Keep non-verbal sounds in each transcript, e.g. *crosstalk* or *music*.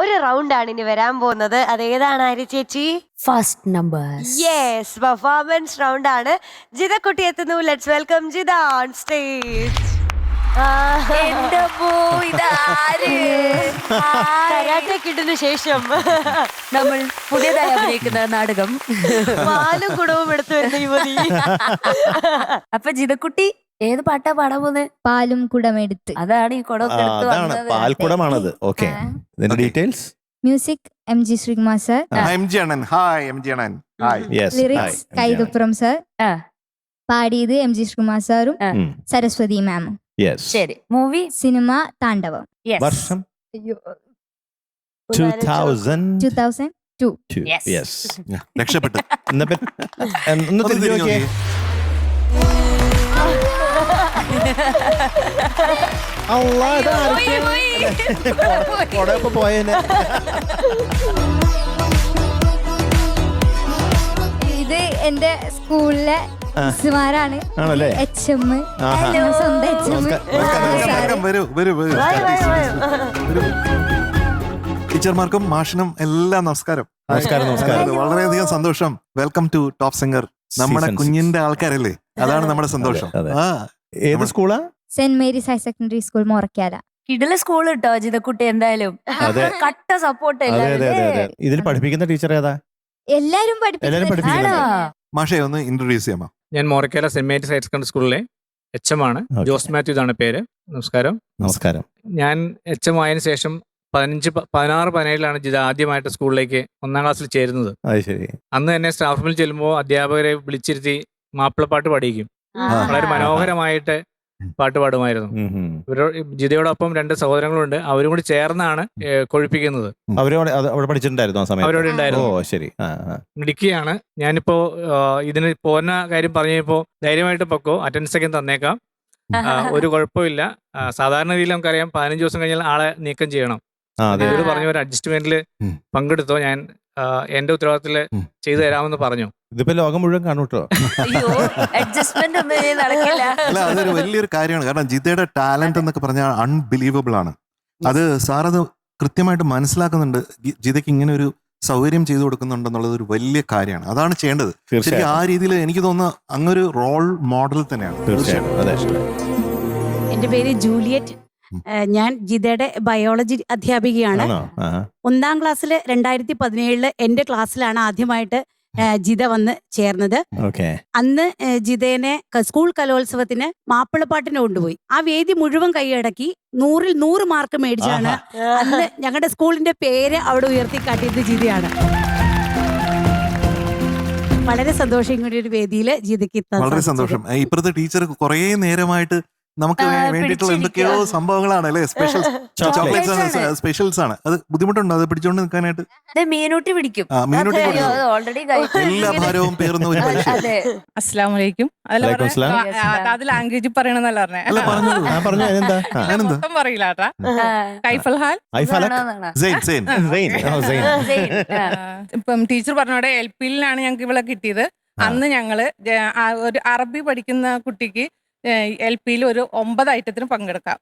ഒരു റൗണ്ട് ആണ് ഇനി വരാൻ പോകുന്നത്. അത് ഏതാണ് ആര്യ ചേച്ചി? First number yes performance round ആണ്. ജിത കുട്ടി എത്തുന്നു. Let's welcome Jitha on stage കിട്ടിന് ശേഷം. നമ്മൾ പുതിയതായി അഭിനയിക്കുന്ന നാടകം. പാലും കുടവും എടുത്തു വരുന്ന യുവതി. അപ്പൊ ജിതക്കുട്ടി ഏത് പാട്ടാ പാടാൻ പോകുന്നത് പാലും കുടമെടുത്ത്. അതാണ് ഈ കുടം എടുത്ത് അതാണ്. വന്നത്. പാൽക്കുടമാണത് ഓക്കെ. ആ. ഇതിന്റെ Okay. Details? Music M G Sreekumar sir. M G അണ്ണൻ. ഹായ് എം ജി അണ്ണൻ. Hi. Yes lyrics Kaithapram sir. ആ, പാടിയത് എം ജി ശ്രീകുമാർ സാറും സരസ്വതി മാമും യെസ് ശരി. Movie cinema Thandavam. വർഷം? Two thousand two thousand two Yes. Yes *laughs* രക്ഷപ്പെട്ടു. *laughs* ഒന്ന് തിരിഞ്ഞു നോക്കിയേ. *laughs* പോയേനെ. ഇത് എന്റെ സ്കൂളിലെ മിസ്സുമാരാണ് ആണല്ലേ? H M. സ്വന്തം എച്ച് എം. വരൂ വരൂ. ടീച്ചർമാർക്കും മാഷിനും എല്ലാം നമസ്കാരം. നമസ്കാരം, നമസ്കാരം. വളരെയധികം സന്തോഷം. Welcome to top singer. നമ്മുടെ കുഞ്ഞിന്റെ ആൾക്കാരല്ലേ? അതാണ് നമ്മുടെ സന്തോഷം. ആ ഏത് സ്കൂളാ? Saint Mary's higher secondary school Murakkala. കിടില സ്കൂൾ കേട്ടോ ജിതക്കുട്ടി എന്തായാലും. അതെ. *laughs* കട്ട സപ്പോർട്ട് അതെ അതെ അതെ അതെ. ഇതിൽ പഠിപ്പിക്കുന്ന ടീച്ചർ ഏതാ? എല്ലാരും എല്ലാരും പഠിപ്പിക്കുന്നത് പഠിപ്പിക്കുന്നത്. മാഷെ ഒന്ന് ഇൻട്രൊഡ്യൂസ് ചെയ്യാമോ ഞാൻ Morakkala Saint Mary's higher secondary സ്കൂളിലെ എച്ച് എം ആണ്. Okay. ജോസ് മാത്യു ഇതാണ് പേര്. നമസ്കാരം. നമസ്കാരം. ഞാൻ എച്ച് എം ആയതിനു ശേഷം പതിനഞ്ച് പ- പതിനാറ് പതിനേഴിലാണ് ജിത ആദ്യമായിട്ട് സ്കൂളിലേക്ക് ഒന്നാം ക്ലാസ്സിൽ ചേരുന്നത്. അത് ശരി. അന്ന് തന്നെ സ്റ്റാഫ് റൂമിൽ ചെല്ലുമ്പോൾ അധ്യാപകരെ വിളിച്ചിരുത്തി മാപ്പിളപ്പാട്ട് പഠിക്കും. വളരെ മനോഹരമായിട്ട് പാട്ട് പാടുമായിരുന്നു. ഇവരോ ജിതയോടൊപ്പം രണ്ട് സഹോദരങ്ങളുണ്ട്. അവരും കൂടി ചേർന്നാണ് കൊഴിപ്പിക്കുന്നത്. അവരോട് അത് അവിടെ പഠിച്ചിട്ടുണ്ടായിരുന്നു ആ സമയത്ത്? അവരോട് ഓ ശരി. മിടുക്കിയാണ് ഞാനിപ്പോ ഇതിന് പോരുന്ന കാര്യം പറഞ്ഞപ്പോ ധൈര്യമായിട്ട് പൊക്കോ അറ്റൻഡൻസ് ഒക്കെ തന്നേക്കാം. ഒരു കുഴപ്പമില്ല. സാധാരണ രീതിയിൽ നമുക്കറിയാം പതിനഞ്ച് ദിവസം കഴിഞ്ഞാൽ ആളെ നീക്കം ചെയ്യണം. ഇവർ പറഞ്ഞ ഒരു അഡ്ജസ്റ്റ്മെന്റിൽ. പങ്കെടുത്തോ ഞാൻ എന്റെ ഉത്തരവാദിത്തത്തിൽ ചെയ്തു തരാമെന്ന് പറഞ്ഞു. ഇതിപ്പോ ലോകം മുഴുവൻ കാണും കേട്ടോ അയ്യോ അഡ്ജസ്റ്റ്മെന്റ് ഒന്നും ഇനി നടക്കില്ല. അല്ല അതൊരു വലിയൊരു കാര്യമാണ്. കാരണം ജിതയുടെ ടാലന്റ് എന്നൊക്കെ പറഞ്ഞാൽ അൺബിലീവബിൾ ആണ്. അത് സാറത് അത് കൃത്യമായിട്ട് മനസ്സിലാക്കുന്നുണ്ട്. ഗി- ജിതയ്ക്ക് ഇങ്ങനെ ഒരു സൗകര്യം ചെയ്തു കൊടുക്കുന്നുണ്ടെന്നുള്ളത് ഒരു വലിയ കാര്യമാണ്. അതാണ് ചെയ്യേണ്ടത്. ശരിക്കും ആ രീതിയിൽ എനിക്ക് തോന്നുന്നു അങ്ങൊരു റോൾ മോഡൽ തന്നെയാണ്. തീർച്ചയായിട്ടും അതെ എന്റെ പേര് ജൂലിയറ്റ്. ഞാൻ ജിതയുടെ ബയോളജി അധ്യാപികയാണ്. ആണോ? ആ ഒന്നാം ക്ലാസ്സിൽ രണ്ടായിരത്തി പതിനേഴിൽ എന്റെ ക്ലാസ്സിലാണ് ആദ്യമായിട്ട് ജിത വന്ന് ചേർന്നത്. ഓക്കെ. അന്ന് ജിതേനെ സ്കൂൾ കലോത്സവത്തിന് മാപ്പിളപ്പാട്ടിന് കൊണ്ടുപോയി. ആ വേദി മുഴുവൻ കൈയടക്കി നൂറിൽ നൂറ് മാർക്ക് മേടിച്ചാണ് അന്ന് ഞങ്ങളുടെ സ്കൂളിന്റെ പേര് അവിടെ ഉയർത്തി കാട്ടിയത് ജിതയാണ്. വളരെ സന്തോഷം കൂടി ഒരു വേദിയിൽ ജിതയ്ക്ക് എത്താൻ വളരെ സന്തോഷം. ഇപ്പോഴത്തെ ടീച്ചർ കുറേ നേരമായിട്ട് നമുക്ക് വേണ്ടിയിട്ടുള്ള എന്തൊക്കെയോ. സംഭവങ്ങളാണ് അല്ലെ സ്പെഷ്യൽ ചോക്ലേറ്റ്സ് ആണ് സ്പെഷ്യൽസ് ആണ്. അത് ബുദ്ധിമുട്ടുണ്ടോ? അത് പിടിച്ചോണ്ട് നിൽക്കാനായിട്ട് മീനൂട്ടി പിടിക്കും. മീനൂട്ടി. ഓൾറെഡി എല്ലാ ഭാരവും പേറുന്ന ഒരു മനുഷ്യൻ അതെ. അസ്സാം വലൈക്കും അത് ലാംഗ്വേജ് പറയണെന്നല്ല പറഞ്ഞേ. *laughs* പറയില്ല ഇപ്പം ടീച്ചർ പറഞ്ഞോടെ എൽ പിയിലാണ് ഞങ്ങൾക്ക് ഇവിടെ കിട്ടിയത്. അന്ന് ഞങ്ങൾ ഒരു അറബി പഠിക്കുന്ന കുട്ടിക്ക് എൽ പിയിൽ ഒരു ഒമ്പത് ഐറ്റത്തിന് പങ്കെടുക്കാം.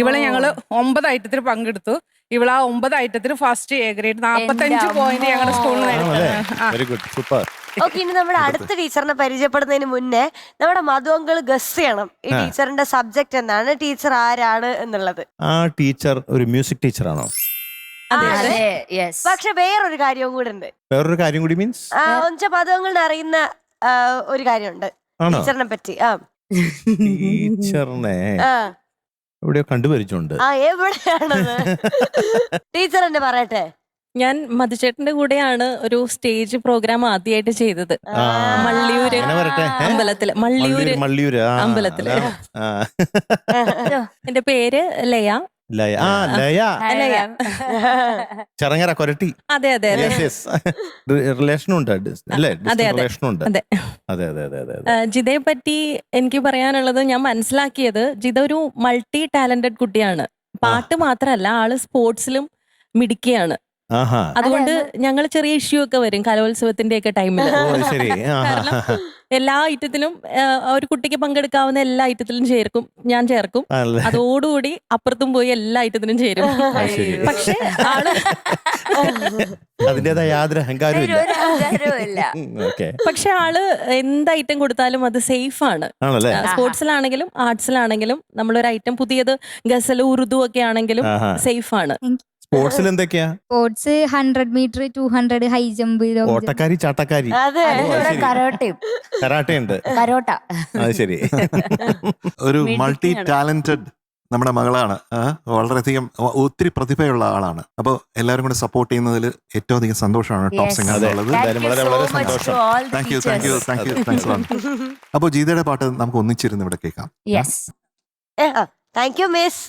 ഇവളെ ഞങ്ങൾ ഒമ്പത് ഐറ്റത്തിന് പങ്കെടുത്തു. ഇവൾ ആ ഒമ്പത് ഐറ്റത്തിന് ഫസ്റ്റ് എ ഗ്രേഡ് നാപ്പത്തഞ്ച് പോയിന്റ് ഞങ്ങളുടെ സ്കൂളിൽ നിന്ന് ആണല്ലേ? വെരി ഗുഡ് സൂപ്പർ ഓക്കെ ഇനി നമ്മുടെ അടുത്ത ടീച്ചറിനെ പരിചയപ്പെടുന്നതിന് മുന്നേ നമ്മുടെ മധുവങ്കൾ ഗസ് ചെയ്യണം. ഈ ടീച്ചറിന്റെ സബ്ജക്ട് എന്താണ്? ടീച്ചർ ആരാണ് എന്നുള്ളത്. ആ ടീച്ചർ ഒരു മ്യൂസിക് ടീച്ചറാണോ? ആണ്. അതെ യെസ് പക്ഷെ വേറൊരു കാര്യവും കൂടെ ഉണ്ട്. വേറൊരു കാര്യം കൂടി മീൻസ് ഒഞ്ച മധു അങ്കിളിന് അറിയുന്ന ഒരു കാര്യമുണ്ട്. ടീച്ചറിനെ പറ്റി ആ. ടീച്ചറിനെ ആ. എവിടെയോ കണ്ടുപരിച്ചുണ്ട്. ആ എവിടെയാണത്? ടീച്ചർ എന്നെ പറയട്ടെ. ഞാൻ മധുചേട്ടന്റെ കൂടെയാണ് ഒരു സ്റ്റേജ് പ്രോഗ്രാം ആദ്യമായിട്ട് ചെയ്തത്. ആ, മള്ളിയൂര് അങ്ങനെ വരട്ടെ. ഏ? അമ്പലത്തിൽ. മള്ളിയൂര് മള്ളിയൂര് ആ, അമ്പലത്തിൽ. ആ. എന്റെ പേര് ലയ. ലയ. ആ ലയ. *laughs* ചെറങ്ങര കൊരട്ടി. അതെ അതെ യെസ് റിലേഷൻ *laughs* ഉണ്ട് അല്ലേ? അതെ, അതെ. റിലേഷൻ ഉണ്ട്. അതെ. അതെ അതെ ജിതയെ പറ്റി എനിക്ക് പറയാനുള്ളത് ഞാൻ മനസ്സിലാക്കിയത് ജിത ഒരു മൾട്ടി ടാലന്റഡ് കുട്ടിയാണ്. പാട്ട് മാത്രമല്ല ആൾ സ്പോർട്സിലും മിടുക്കിയാണ്. ആഹാ. അതുകൊണ്ട് ഞങ്ങൾ ചെറിയ ഇഷ്യൂ ഒക്കെ വരും കലോത്സവത്തിന്റെ ഒക്കെ ടൈമിൽ എല്ലാ ഐറ്റത്തിലും ഒരു കുട്ടിക്ക് പങ്കെടുക്കാവുന്ന എല്ലാ ഐറ്റത്തിലും ചേർക്കും ഞാൻ ചേർക്കും. അതോടുകൂടി അപ്പുറത്തും പോയി എല്ലാ ഐറ്റത്തിലും ചേരും. പക്ഷെ ആൾ യാതൊരു അഹങ്കാരവും പക്ഷെ ആൾ എന്ത് ഐറ്റം കൊടുത്താലും അത് സേഫ് ആണ് സ്പോർട്സിലാണെങ്കിലും ആർട്സിലാണെങ്കിലും നമ്മളൊരു ഐറ്റം പുതിയത് ഗസൽ ഉറുദു ഒക്കെ ആണെങ്കിലും സേഫ് ആണ് സ്പോർട്സിൽ എന്തൊക്കെയാ? Sports hundred metre two hundred high jump ഓട്ടക്കാരി ചാട്ടക്കാരി. അതെ. കരാട്ടയുണ്ട്. കരോട്ട. അത് ശരി. ഒരു മൾട്ടി ടാലന്റഡ് നമ്മുടെ മകളാണ്. വളരെയധികം ഒത്തിരി പ്രതിഭയുള്ള ആളാണ്. അപ്പോൾ എല്ലാവരും കൂടെ സപ്പോർട്ട് ചെയ്യുന്നതിൽ ഏറ്റവും അധികം സന്തോഷമാണ് ടോപ് സിംഗ് അപ്പൊ താങ്ക്സ് അപ്പോൾ ജീതയുടെ പാട്ട് നമുക്ക് ഒന്നിച്ചിരുന്ന് ഇവിടെ കേൾക്കാം. താങ്ക് യു മിസ്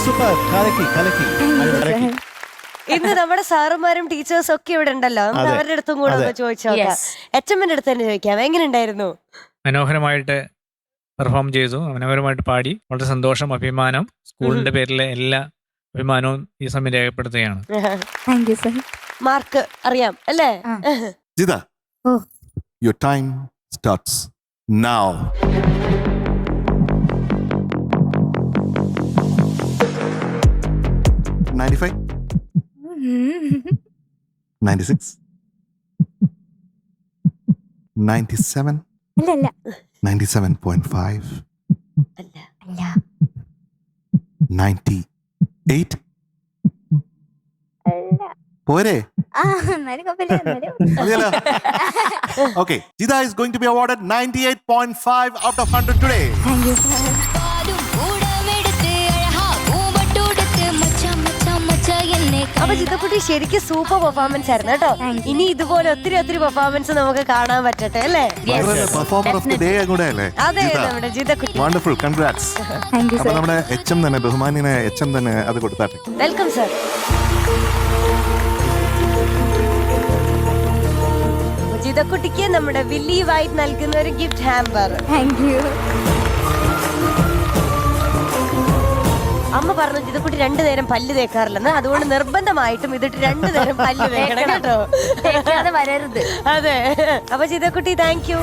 ആ, കലക്കി കലക്കി. കലക്കി. ഇന്ന് നമ്മുടെ സാറുമാരും ടീച്ചേഴ്സും ഒക്കെ ഇവിടെ ഉണ്ടല്ലോ. നമുക്ക്. അവരുടെ അടുത്തും കൂടെ ഒന്ന് അതെ. ചോദിച്ചു നോക്കാം Yes. അടുത്ത് തന്നെ ചോദിക്കാം. എങ്ങനെ ഉണ്ടായിരുന്നു മനോഹരമായിട്ട് പെർഫോം ചെയ്തു. മനോഹരമായിട്ട് പാടി. വളരെ സന്തോഷം അഭിമാനം. സ്കൂളിന്റെ പേരിലെ എല്ലാ അഭിമാനവും ഈ സമയം രേഖപ്പെടുത്തുകയാണ്. സർ മാർക്ക് അറിയാം അല്ലേ? ആ. ജിത ഓ. Your time starts now ninety five ninety six ninety seven അല്ല. നയന്റി സെവൻ പോയിന്റ് ഫൈവ് അല്ല. നയന്റി എയ്റ്റ് പോരെ? ആ എന്നാലും കുഴപ്പമില്ല എന്നാലും മതിയല്ലോ. Okay Jitha is going to be awarded ninety eight point അപ്പൊ ചിത്തക്കുട്ടി ശരിക്കും സൂപ്പർ പെർഫോമൻസ് ആയിരുന്നു കേട്ടോ. ഇനി ഇതുപോലെ ഒത്തിരി ഒത്തിരി പെർഫോമൻസ് നമുക്ക് കാണാൻ പറ്റട്ടെ അല്ലേ? അതെ നമ്മുടെ ജിതക്കുട്ടി. വണ്ടർഫുൾ കൺഗ്രാറ്റ്സ് *laughs* അപ്പൊ സർ നമ്മുടെ എച്ച് എം തന്നെ ബഹുമാനിനെ എച്ച് എം തന്നെ അത് കൊടുത്താട്ടെ. വെൽക്കം സർ ജിതക്കുട്ടിക്ക് നമ്മുടെ വില്ലി വൈറ്റ് നൽകുന്ന ഒരു ഗിഫ്റ്റ് ഹാമ്പർ താങ്ക് യു അമ്മ പറഞ്ഞു ജിതക്കുട്ടി രണ്ടു നേരം പല്ല് തേക്കാറില്ലെന്ന്. അതുകൊണ്ട് നിർബന്ധമായിട്ടും ഇതിട്ട് രണ്ടു നേരം പല്ല് തേക്കണം കേട്ടോ. തേക്കാതെ വരരുത്. അതെ. അപ്പൊ ചിതക്കുട്ടി താങ്ക് യു